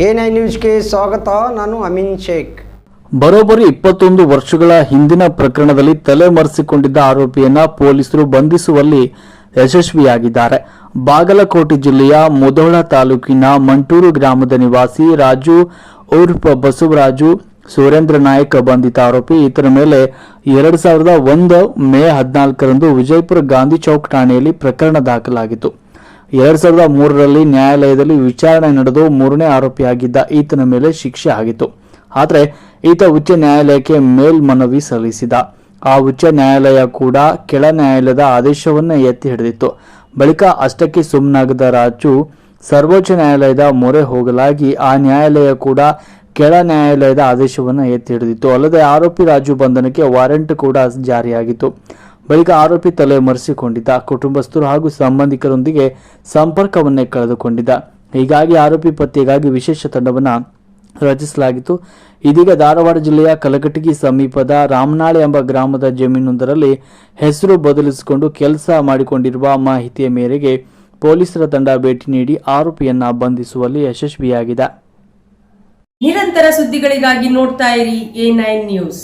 Nine ನ್ಯೂಸ್ಗೆ ಸ್ವಾಗತ, ನಾನು ಅಮಿನ್ ಶೇಖ್. ಬರೋಬ್ಬರಿ ಇಪ್ಪತ್ತೊಂದು ವರ್ಷಗಳ ಹಿಂದಿನ ಪ್ರಕರಣದಲ್ಲಿ ತಲೆಮರೆಸಿಕೊಂಡಿದ್ದ ಆರೋಪಿಯನ್ನ ಪೊಲೀಸರು ಬಂಧಿಸುವಲ್ಲಿ ಯಶಸ್ವಿಯಾಗಿದ್ದಾರೆ. ಬಾಗಲಕೋಟೆ ಜಿಲ್ಲೆಯ ಮುದೋಳ ತಾಲೂಕಿನ ಮಂಟೂರು ಗ್ರಾಮದ ನಿವಾಸಿ ರಾಜು ಉರ್ಫ್ ಬಸವರಾಜು ಸುರೇಂದ್ರ ನಾಯಕ್ ಬಂಧಿತ ಆರೋಪಿ. ಈತನ ಮೇಲೆ ಎರಡ್ ಸಾವಿರದ ಒಂದು ಮೇ ಹದಿನಾಲ್ಕರಂದು ವಿಜಯಪುರ ಗಾಂಧಿ ಚೌಕ್ ಠಾಣೆಯಲ್ಲಿ ಪ್ರಕರಣ ದಾಖಲಾಗಿತ್ತು. ಎರಡ್ ಸಾವಿರದ ಮೂರರಲ್ಲಿ ನ್ಯಾಯಾಲಯದಲ್ಲಿ ವಿಚಾರಣೆ ನಡೆದು ಮೂರನೇ ಆರೋಪಿಯಾಗಿದ್ದ ಈತನ ಮೇಲೆ ಶಿಕ್ಷೆ ಆಗಿತ್ತು. ಆದರೆ ಈತ ಉಚ್ಚ ನ್ಯಾಯಾಲಯಕ್ಕೆ ಮೇಲ್ಮನವಿ ಸಲ್ಲಿಸಿದ. ಆ ಉಚ್ಚ ನ್ಯಾಯಾಲಯ ಕೂಡ ಕೆಳ ನ್ಯಾಯಾಲಯದ ಆದೇಶವನ್ನು ಎತ್ತಿ ಹಿಡಿದಿತ್ತು. ಬಳಿಕ ಅಷ್ಟಕ್ಕೆ ಸುಮ್ಮನಾಗದ ರಾಜು ಸರ್ವೋಚ್ಚ ನ್ಯಾಯಾಲಯದ ಮೊರೆ ಹೋಗಲಾಗಿ ಆ ನ್ಯಾಯಾಲಯ ಕೂಡ ಕೆಳ ನ್ಯಾಯಾಲಯದ ಆದೇಶವನ್ನು ಎತ್ತಿ ಹಿಡಿದಿತ್ತು. ಅಲ್ಲದೆ ಆರೋಪಿ ರಾಜು ಬಂಧನಕ್ಕೆ ವಾರೆಂಟ್ ಕೂಡ ಜಾರಿಯಾಗಿತ್ತು. ಬಳಿಕ ಆರೋಪಿ ತಲೆ ಮರೆಸಿಕೊಂಡಿದ್ದ ಕುಟುಂಬಸ್ಥರು ಹಾಗೂ ಸಂಬಂಧಿಕರೊಂದಿಗೆ ಸಂಪರ್ಕವನ್ನೇ ಕಳೆದುಕೊಂಡಿದ್ದ. ಹೀಗಾಗಿ ಆರೋಪಿ ಪತ್ತೆಗಾಗಿ ವಿಶೇಷ ತಂಡವನ್ನು ರಚಿಸಲಾಗಿತ್ತು. ಇದೀಗ ಧಾರವಾಡ ಜಿಲ್ಲೆಯ ಕಲಕಟಗಿ ಸಮೀಪದ ರಾಮನಾಳೆ ಎಂಬ ಗ್ರಾಮದ ಜಮೀನೊಂದರಲ್ಲಿ ಹೆಸರು ಬದಲಿಸಿಕೊಂಡು ಕೆಲಸ ಮಾಡಿಕೊಂಡಿರುವ ಮಾಹಿತಿಯ ಮೇರೆಗೆ ಪೊಲೀಸರ ತಂಡ ಭೇಟಿ ನೀಡಿ ಆರೋಪಿಯನ್ನ ಬಂಧಿಸುವಲ್ಲಿ ಯಶಸ್ವಿಯಾಗಿದೆ. ನಿರಂತರ ಸುದ್ದಿಗಳಿಗಾಗಿ ನೋಡ್ತಾ ಇರಿ ಎ ನ್ಯೂಸ್.